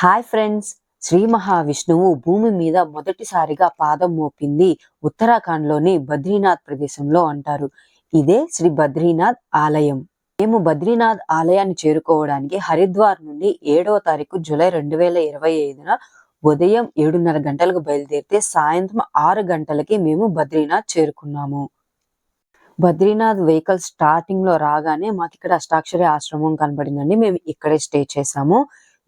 Hi friends. Shri మహావిష్ణువు భూమి మీద మొదటిసారిగా పాదం మోపింది ఉత్తరాఖండ్లోని బద్రీనాథ్ ప్రదేశంలో అంటారు. ఇదే శ్రీ బద్రీనాథ్ ఆలయం. మేము బద్రీనాథ్ ఆలయాన్ని చేరుకోవడానికి హరిద్వార్ నుండి ఏడవ తారీఖు జూలై రెండు వేల ఇరవై ఐదున ఉదయం ఏడున్నర గంటలకు బయలుదేరితే సాయంత్రం ఆరు గంటలకి మేము బద్రీనాథ్ చేరుకున్నాము. బద్రీనాథ్ వెహికల్ స్టార్టింగ్లో రాగానే మాకు ఇక్కడ అష్టాక్షరి ఆశ్రమం కనబడిందండి. మేము ఇక్కడే స్టే చేసాము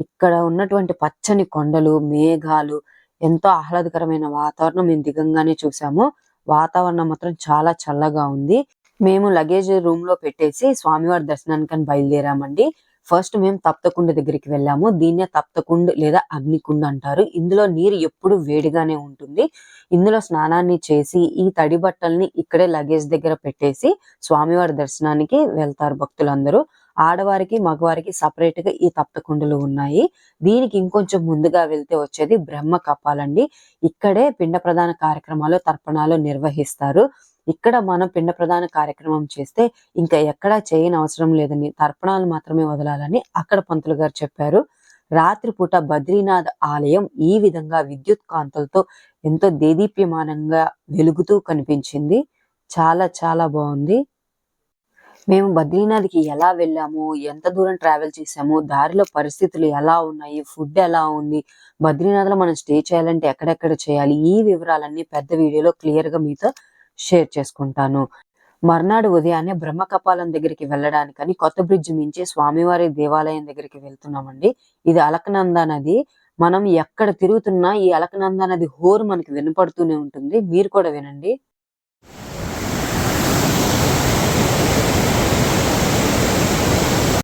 ఇక్కడ ఉన్నటువంటి పచ్చని కొండలు మేఘాలు ఎంతో ఆహ్లాదకరమైన వాతావరణం మేము దిగంగానే చూసాము. వాతావరణం మాత్రం చాలా చల్లగా ఉంది. మేము లగేజ్ రూమ్లో పెట్టేసి స్వామివారి దర్శనానికి అని బయలుదేరామండి. ఫస్ట్ మేము తప్తకుండ దగ్గరికి వెళ్ళాము. దీన్నే తప్తకుండ్ లేదా అగ్నికుండ అంటారు. ఇందులో నీరు ఎప్పుడు వేడిగానే ఉంటుంది. ఇందులో స్నానాన్ని చేసి ఈ తడి బట్టల్ని ఇక్కడే లగేజ్ దగ్గర పెట్టేసి స్వామివారి దర్శనానికి వెళ్తారు భక్తులందరూ. ఆడవారికి మగవారికి సపరేట్గా ఈ తప్తకుండలు ఉన్నాయి. దీనికి ఇంకొంచెం ముందుగా వెళ్తే వచ్చేది బ్రహ్మ కపాలండి. ఇక్కడే పిండ ప్రధాన కార్యక్రమాలు తర్పణాలు నిర్వహిస్తారు. ఇక్కడ మనం పిండ ప్రధాన కార్యక్రమం చేస్తే ఇంకా ఎక్కడా చేయని అవసరం లేదని తర్పణాలు మాత్రమే వదలాలని అక్కడ పంతులు గారు చెప్పారు. రాత్రిపూట బద్రీనాథ్ ఆలయం ఈ విధంగా విద్యుత్ కాంతులతో ఎంతో దేదీప్యమానంగా వెలుగుతూ కనిపించింది. చాలా చాలా బాగుంది. మేము బద్రీనాథ్కి ఎలా వెళ్ళాము? ఎంత దూరం ట్రావెల్ చేసాము దారిలో పరిస్థితులు ఎలా ఉన్నాయి? ఫుడ్ ఎలా ఉంది? బద్రీనాథ్లో మనం స్టే చేయాలంటే ఎక్కడెక్కడ చేయాలి? ఈ వివరాలన్నీ పెద్ద వీడియోలో క్లియర్గా మీతో షేర్ చేసుకుంటాను. మర్నాడు ఉదయాన్నే బ్రహ్మకపాలం దగ్గరికి వెళ్ళడానికని కొత్త బ్రిడ్జ్ మించి స్వామివారి దేవాలయం దగ్గరికి వెళ్తున్నామండి. ఇది అలకనంద నది. మనం ఎక్కడ తిరుగుతున్నా ఈ అలకనంద నది హోరు మనకి వినపడుతూనే ఉంటుంది. మీరు కూడా వినండి.